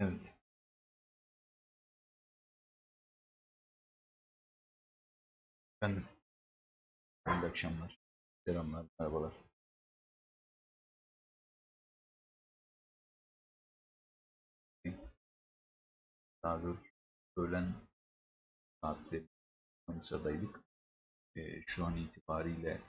Evet. Efendim. İyi akşamlar. Selamlar, merhabalar. Daha doğrusu öğlen saatleri Manisa'daydık. Ee, şu an itibariyle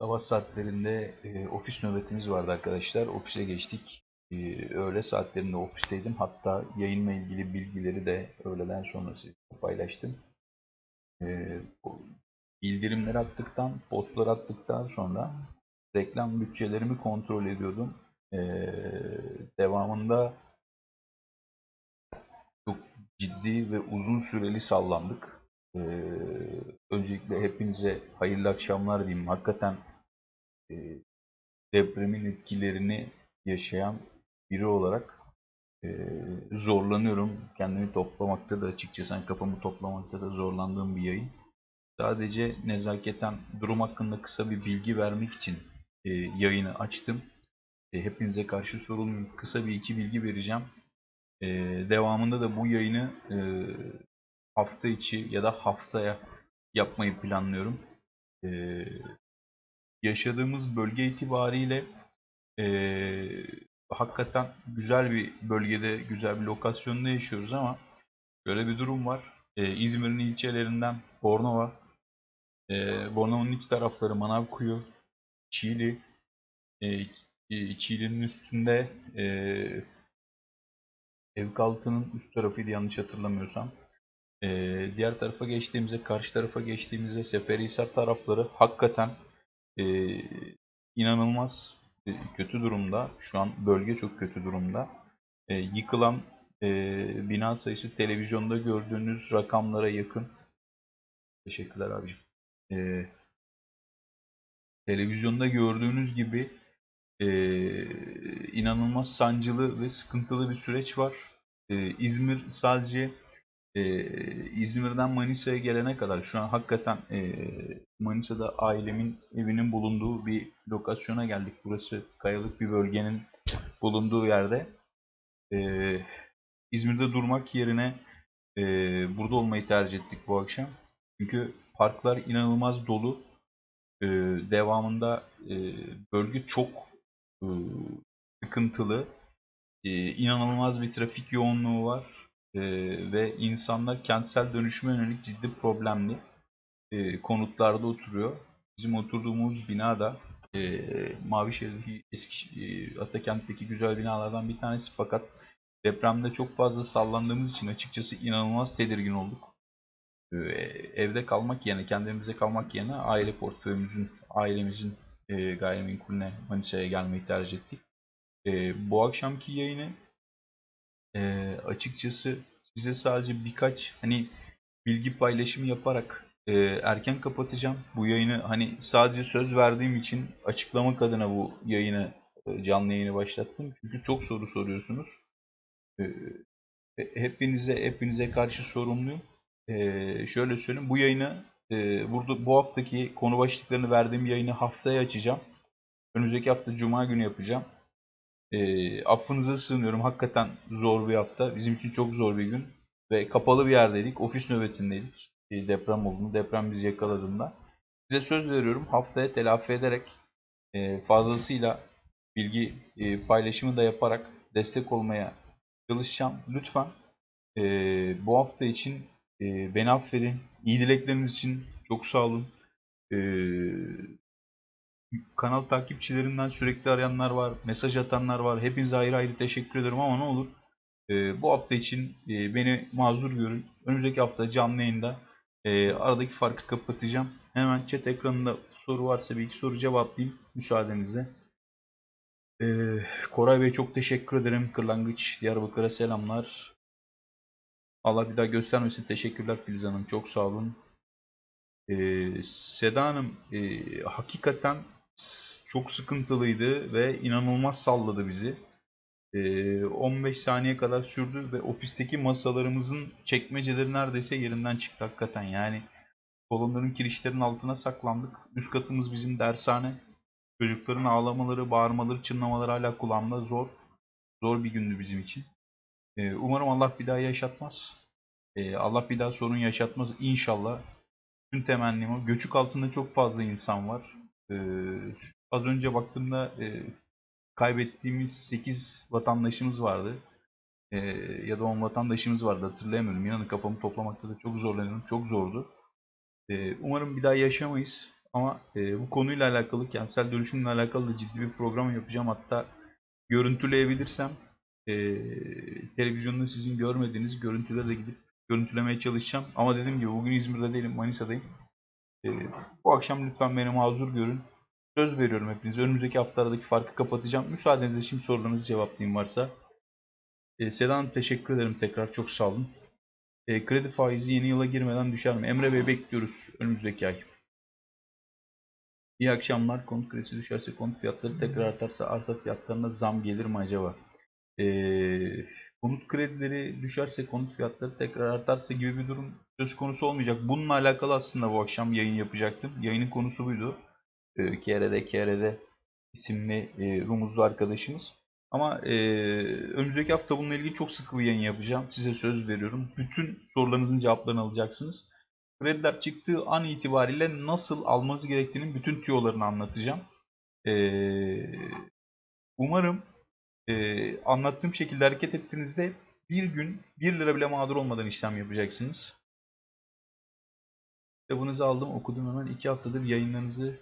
sabah saatlerinde e, ofis nöbetimiz vardı arkadaşlar. Ofise geçtik. Ee, öğle saatlerinde ofisteydim. Hatta yayınla ilgili bilgileri de öğleden sonra sizle paylaştım. O bildirimleri attıktan, postları attıktan sonra reklam bütçelerimi kontrol ediyordum. Ee, devamında çok ciddi ve uzun süreli sallandık. Ee, öncelikle hepinize hayırlı akşamlar diyeyim. Hakikaten e, depremin etkilerini yaşayan biri olarak e, zorlanıyorum. Kendimi toplamakta da açıkçası hani kafamı toplamakta da zorlandığım bir yayın. Sadece nezaketen durum hakkında kısa bir bilgi vermek için e, yayını açtım. E, hepinize karşı sorumluyum. Kısa bir iki bilgi vereceğim. E, devamında da bu yayını e, hafta içi ya da haftaya yapmayı planlıyorum. E, yaşadığımız bölge itibariyle e, hakikaten güzel bir bölgede, güzel bir lokasyonda yaşıyoruz ama böyle bir durum var. E, İzmir'in ilçelerinden Bornova, e, Bornova'nın iç tarafları Manavkuyu, Çiğli, e, e, Çiğli'nin üstünde e, Evkaltı'nın üst tarafıydı yanlış hatırlamıyorsam. E, diğer tarafa geçtiğimizde, karşı tarafa geçtiğimizde Seferihisar tarafları hakikaten e, inanılmaz e, kötü durumda. Şu an bölge çok kötü durumda. E, yıkılan e, bina sayısı televizyonda gördüğünüz rakamlara yakın. Teşekkürler abicim. E, televizyonda gördüğünüz gibi e, inanılmaz sancılı ve sıkıntılı bir süreç var. E, İzmir sadece e, İzmir'den Manisa'ya gelene kadar şu an hakikaten e, Manisa'da ailemin evinin bulunduğu bir lokasyona geldik. Burası kayalık bir bölgenin bulunduğu yerde. E, İzmir'de durmak yerine e, burada olmayı tercih ettik bu akşam. Çünkü parklar inanılmaz dolu. E, devamında e, bölge çok e, sıkıntılı. E, inanılmaz bir trafik yoğunluğu var. E, ve insanlar kentsel dönüşüme yönelik ciddi problemli e, konutlarda oturuyor. Bizim oturduğumuz bina da e, Mavişehir'deki eski e, Atakent'teki güzel binalardan bir tanesi fakat depremde çok fazla sallandığımız için açıkçası inanılmaz tedirgin olduk. E, evde kalmak yerine, kendimize kalmak yerine aile portföyümüzün, ailemizin e, gayrimenkulüne Manisa'ya gelmeyi tercih ettik. E, bu akşamki yayını e, açıkçası size sadece birkaç hani bilgi paylaşımı yaparak e, erken kapatacağım. Bu yayını hani sadece söz verdiğim için açıklamak adına bu yayını e, canlı yayını başlattım. Çünkü çok soru soruyorsunuz. E, hepinize hepinize karşı sorumluyum. E, şöyle söyleyeyim. Bu yayını e, burada bu haftaki konu başlıklarını verdiğim yayını haftaya açacağım. Önümüzdeki hafta Cuma günü yapacağım. E, affınıza sığınıyorum. Hakikaten zor bir hafta. Bizim için çok zor bir gün. Ve kapalı bir yerdeydik. Ofis nöbetindeydik. E, deprem olduğunu, deprem bizi yakaladığında. Size söz veriyorum. Haftaya telafi ederek e, fazlasıyla bilgi e, paylaşımı da yaparak destek olmaya çalışacağım. Lütfen e, bu hafta için e, beni affedin. İyi dilekleriniz için çok sağ olun. E, kanal takipçilerinden sürekli arayanlar var, mesaj atanlar var. Hepinize ayrı ayrı teşekkür ederim ama ne olur e, bu hafta için e, beni mazur görün. Önümüzdeki hafta canlı yayında e, aradaki farkı kapatacağım. Hemen chat ekranında soru varsa bir iki soru cevaplayayım müsaadenizle. E, Koray Bey çok teşekkür ederim. Kırlangıç Diyarbakır'a selamlar. Allah bir daha göstermesin. Teşekkürler Filiz Hanım. Çok sağ olun. Ee, Seda Hanım e, hakikaten çok sıkıntılıydı ve inanılmaz salladı bizi. E, 15 saniye kadar sürdü ve ofisteki masalarımızın çekmeceleri neredeyse yerinden çıktı hakikaten. Yani kolonların kirişlerin altına saklandık. Üst katımız bizim dershane. Çocukların ağlamaları, bağırmaları, çınlamaları hala kulağımda zor. Zor bir gündü bizim için. Ee, umarım Allah bir daha yaşatmaz. Ee, Allah bir daha sorun yaşatmaz inşallah. Tüm temennim o. Göçük altında çok fazla insan var. Ee, az önce baktığımda e, kaybettiğimiz 8 vatandaşımız vardı. Ee, ya da 10 vatandaşımız vardı hatırlayamıyorum. İnanın kafamı toplamakta da çok zorlanıyorum. Çok zordu. Ee, umarım bir daha yaşamayız. Ama e, bu konuyla alakalı, kentsel dönüşümle alakalı da ciddi bir program yapacağım. Hatta görüntüleyebilirsem e, televizyonda sizin görmediğiniz görüntüde de gidip görüntülemeye çalışacağım. Ama dediğim gibi bugün İzmir'de değilim, Manisa'dayım. E, bu akşam lütfen beni mazur görün. Söz veriyorum hepinize. Önümüzdeki haftalardaki farkı kapatacağım. Müsaadenizle şimdi sorularınızı cevaplayayım varsa. E, Seda Hanım teşekkür ederim tekrar. Çok sağ olun. E, kredi faizi yeni yıla girmeden düşer mi? Emre Bey bekliyoruz önümüzdeki ay. İyi akşamlar. Konut kredisi düşerse konut fiyatları tekrar artarsa arsa fiyatlarına zam gelir mi acaba? Ee, konut kredileri düşerse konut fiyatları tekrar artarsa gibi bir durum söz konusu olmayacak. Bununla alakalı aslında bu akşam yayın yapacaktım. Yayının konusu buydu. Ee, KRD KRD isimli e, rumuzlu arkadaşımız. Ama e, önümüzdeki hafta bununla ilgili çok sıkı bir yayın yapacağım. Size söz veriyorum. Bütün sorularınızın cevaplarını alacaksınız. Krediler çıktığı an itibariyle nasıl almanız gerektiğinin bütün tüyolarını anlatacağım. Ee, umarım e, anlattığım şekilde hareket ettiğinizde bir gün 1 lira bile mağdur olmadan işlem yapacaksınız. Kitabınızı aldım, okudum hemen. 2 haftadır yayınlarınızı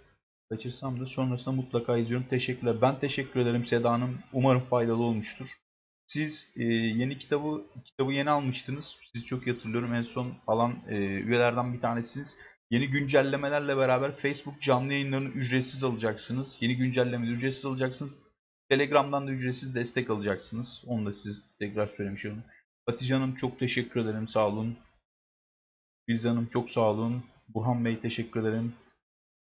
kaçırsam da sonrasında mutlaka izliyorum. Teşekkürler. Ben teşekkür ederim Seda Hanım. Umarım faydalı olmuştur. Siz e, yeni kitabı kitabı yeni almıştınız. Sizi çok hatırlıyorum. En son alan e, üyelerden bir tanesiniz. Yeni güncellemelerle beraber Facebook canlı yayınlarını ücretsiz alacaksınız. Yeni güncellemeleri ücretsiz alacaksınız. Telegram'dan da ücretsiz destek alacaksınız. Onu da siz tekrar söylemiş olayım. Hatice Hanım çok teşekkür ederim. Sağ olun. Filiz Hanım çok sağ olun. Burhan Bey teşekkür ederim.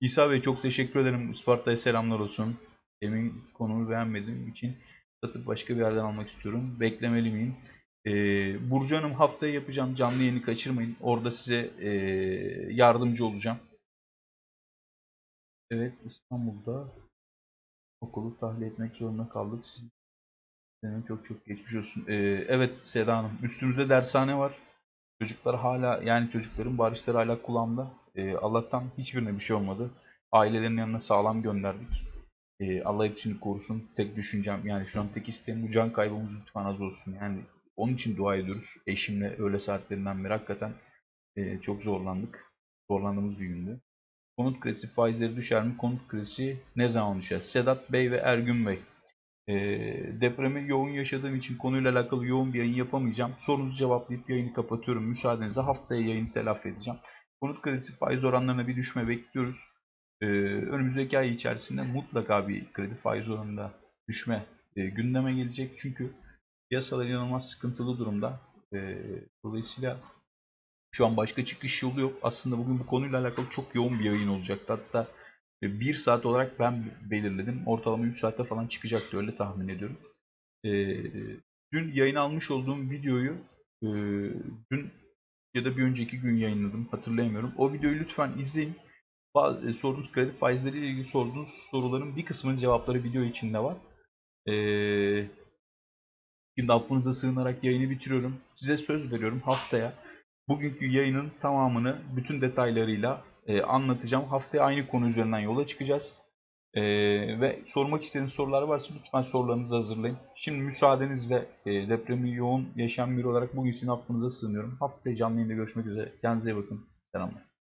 İsa Bey çok teşekkür ederim. Isparta'ya selamlar olsun. Emin konumu beğenmediğim için satıp başka bir yerden almak istiyorum. Beklemeli miyim? Ee, Burcu Hanım haftaya yapacağım. Canlı yayını kaçırmayın. Orada size e, yardımcı olacağım. Evet İstanbul'da okulu tahliye etmek zorunda kaldık. Sizin çok çok geçmiş olsun. Ee, evet Seda Hanım üstümüzde dershane var. Çocuklar hala yani çocukların barışları hala kulağımda. Ee, Allah'tan hiçbirine bir şey olmadı. Ailelerin yanına sağlam gönderdik. Ee, Allah hepsini korusun. Tek düşüncem yani şu an tek isteğim bu can kaybımız lütfen az olsun. Yani onun için dua ediyoruz. Eşimle öğle saatlerinden beri hakikaten e, çok zorlandık. Zorlandığımız bir gündü. Konut kredisi faizleri düşer mi? Konut kredisi ne zaman düşer? Sedat Bey ve Ergün Bey. E, depremi yoğun yaşadığım için konuyla alakalı yoğun bir yayın yapamayacağım. Sorunuzu cevaplayıp yayını kapatıyorum. Müsaadenizle haftaya yayını telafi edeceğim. Konut kredisi faiz oranlarına bir düşme bekliyoruz. E, önümüzdeki ay içerisinde mutlaka bir kredi faiz oranında düşme e, gündeme gelecek. Çünkü piyasalar inanılmaz sıkıntılı durumda. E, dolayısıyla şu an başka çıkış yolu yok. Aslında bugün bu konuyla alakalı çok yoğun bir yayın olacaktı. Hatta e, bir saat olarak ben belirledim. Ortalama 3 saatte falan çıkacaktı öyle tahmin ediyorum. E, dün yayın almış olduğum videoyu e, dün ya da bir önceki gün yayınladım. Hatırlayamıyorum. O videoyu lütfen izleyin. Bazı, e, sorduğunuz kredi faizleriyle ilgili sorduğunuz soruların bir kısmının cevapları video içinde var. Eee Şimdi affınıza sığınarak yayını bitiriyorum. Size söz veriyorum haftaya bugünkü yayının tamamını bütün detaylarıyla e, anlatacağım. Haftaya aynı konu üzerinden yola çıkacağız. E, ve sormak istediğiniz sorular varsa lütfen sorularınızı hazırlayın. Şimdi müsaadenizle e, depremi yoğun yaşayan biri olarak bugün sizin affınıza sığınıyorum. Haftaya canlı yayında görüşmek üzere. Kendinize iyi bakın. Selamlar.